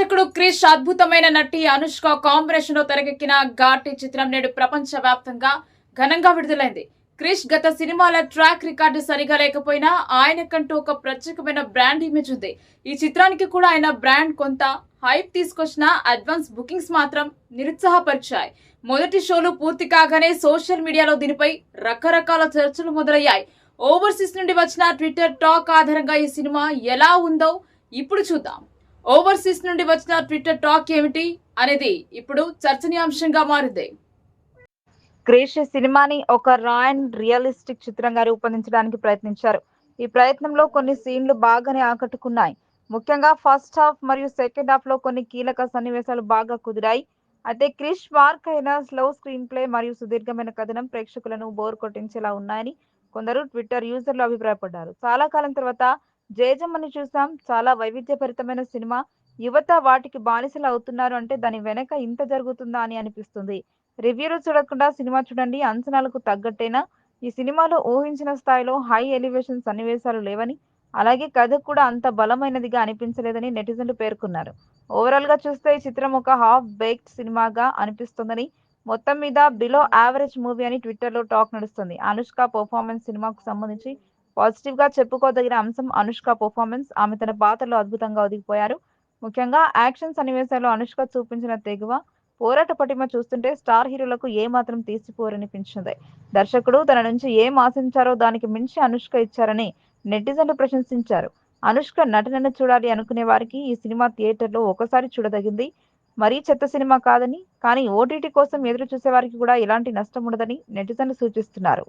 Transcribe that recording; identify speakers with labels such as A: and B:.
A: క్రిష్ అద్భుతమైన నటి అనుష్క కాంబినేషన్లో తెరకెక్కిన ఘాటి చిత్రం నేడు ప్రపంచ వ్యాప్తంగా ఘనంగా విడుదలైంది. క్రిష్ గత సినిమాల ట్రాక్ రికార్డు సరిగా లేకపోయినా ఆయనకంటూ ఒక ప్రత్యేకమైన బ్రాండ్ ఇమేజ్ ఉంది. ఈ చిత్రానికి కూడా ఆయన బ్రాండ్ కొంత హైప్ తీసుకొచ్చిన అడ్వాన్స్ బుకింగ్స్ మాత్రం నిరుత్సాహపరిచాయి. మొదటి షోలు పూర్తి కాగానే సోషల్ మీడియాలో దీనిపై రకరకాల చర్చలు మొదలయ్యాయి. ఓవర్సీస్ నుండి వచ్చిన ట్విట్టర్ టాక్ ఆధారంగా ఈ సినిమా ఎలా ఉందో ఇప్పుడు చూద్దాం. ఓవర్సీస్ నుండి వచ్చిన ట్విట్టర్ టాక్ ఏమిటి అనేది ఇప్పుడు చర్చనీయాంశంగా మారింది.
B: క్రిష్ సినిమాని ఒక రా అండ్ రియలిస్టిక్ చిత్రంగా రూపొందించడానికి ప్రయత్నించారు. ఈ ప్రయత్నంలో కొన్ని సీన్లు బాగానే ఆకట్టుకున్నాయి. ముఖ్యంగా ఫస్ట్ హాఫ్ మరియు సెకండ్ హాఫ్లో కొన్ని కీలక సన్నివేశాలు బాగా కుదిరాయి. అయితే క్రిష్ మార్క్ అయిన స్లో స్క్రీన్ ప్లే మరియు సుదీర్ఘమైన కథనం ప్రేక్షకులను బోర్ కొట్టించేలా ఉన్నాయని కొందరు ట్విట్టర్ యూజర్లు అభిప్రాయపడ్డారు. చాలా కాలం తర్వాత జయజమ్మని చూసాం. చాలా వైవిధ్యభరితమైన సినిమా. యువత వాటికి బానిసలు అవుతున్నారు అంటే దాని వెనక ఇంత జరుగుతుందా అని అనిపిస్తుంది. రివ్యూలు చూడకుండా సినిమా చూడండి. అంచనాలకు తగ్గట్టేనా? ఈ సినిమాలో ఊహించిన స్థాయిలో హై ఎలివేషన్ సన్నివేశాలు లేవని అలాగే కథ కూడా అంత బలమైనదిగా అనిపించలేదని నెటిజన్లు పేర్కొన్నారు. ఓవరాల్గా చూస్తే ఈ చిత్రం ఒక హాఫ్ బేక్డ్ సినిమాగా అనిపిస్తుందని మొత్తం మీద బిలో యావరేజ్ మూవీ అని ట్విట్టర్లో టాక్ నడుస్తుంది. అనుష్క పర్ఫార్మెన్స్ సినిమాకు సంబంధించి పాజిటివ్గా చెప్పుకోదగిన అంశం అనుష్క పర్ఫార్మెన్స్ ఆమె తన పాత్రలో అద్భుతంగా ఒదిగిపోయారు. ముఖ్యంగా యాక్షన్ సన్నివేశాల్లో అనుష్క చూపించిన తెగువ పోరాట పటిమ చూస్తుంటే స్టార్ హీరోలకు ఏ మాత్రం తీసిపోరనిపించింది. దర్శకుడు తన నుంచి ఏం ఆశించారో దానికి మించి అనుష్క ఇచ్చారని నెటిజన్లు ప్రశంసించారు. అనుష్క నటనను చూడాలి అనుకునే వారికి ఈ సినిమా థియేటర్లో ఒకసారి చూడదగింది. మరీ చెత్త సినిమా కాదని కానీ ఓటీటీ కోసం ఎదురు చూసే వారికి కూడా ఎలాంటి నష్టం ఉండదని నెటిజన్లు సూచిస్తున్నారు.